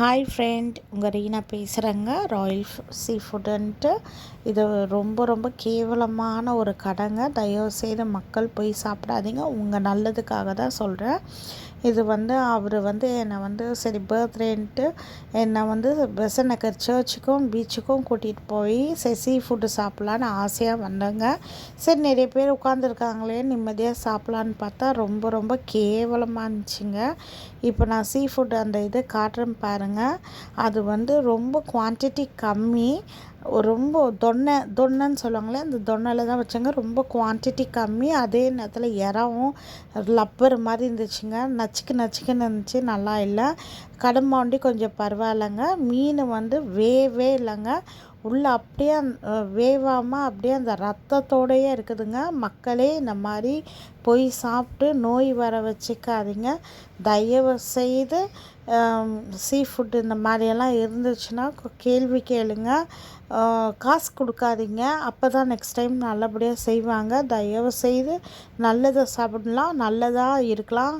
Hi friend உங்கள் ரீனா பேசுகிறேங்க Royal சீ ஃபுட்டுன்ட்டு இது ரொம்ப ரொம்ப கேவலமான ஒரு கடைங்க. தயவுசெய்து மக்கள் போய் சாப்பிடாதீங்க. உங்கள் நல்லதுக்காக தான் சொல்கிறேன் இது வந்து அவர் வந்து என்னை வந்து சரி பர்த்டேன்ட்டு என்னை வந்து பெசன் சர்ச்சுக்கும் பீச்சுக்கும் கூட்டிகிட்டு போய் சரி சீ ஃபுட்டு சாப்பிட்லான்னு ஆசையாக வந்தேங்க. சரி நிறைய பேர் உட்காந்துருக்காங்களே நிம்மதியாக சாப்பிட்லான்னு பார்த்தா ரொம்ப ரொம்ப கேவலமாக இருந்துச்சுங்க. இப்போ நான் சீ ஃபுட் அந்த இது காட்டுறேன் பாருங்கள் அது வந்து ரொம்ப குவான்டிட்டி கம்மி. ரொம்ப தொன்னை தொன்னைன்னு சொல்லுவாங்களே அந்த தொன்னையில் தான் வச்சாங்க. ரொம்ப குவான்டிட்டி கம்மி. அதே நேரத்தில் இறாவும் லப்பர் மாதிரி இருந்துச்சுங்க. நச்சுக்கு நச்சுக்குன்னு இருந்துச்சு. நல்லா இல்லை. கடும்பாண்டி கொஞ்சம் பரவாயில்லைங்க. மீன் வந்து வேவே இல்லைங்க. உள்ளே அப்படியே வேவாமல் அப்படியே அந்த ரத்தத்தோடையே இருக்குதுங்க. மக்களே இந்த மாதிரி போய் சாப்பிட்டு நோய் வர வச்சுக்காதீங்க. தயவு செய்து சீ ஃபுட்டு இந்த மாதிரியெல்லாம் இருந்துச்சுன்னா கேள்வி கேளுங்க. காசு கொடுக்காதீங்க. அப்போ தான் நெக்ஸ்ட் டைம் நல்லபடியாக செய்வாங்க. தயவு செய்து நல்லதை சாப்பிடலாம் நல்லதாக இருக்கலாம்.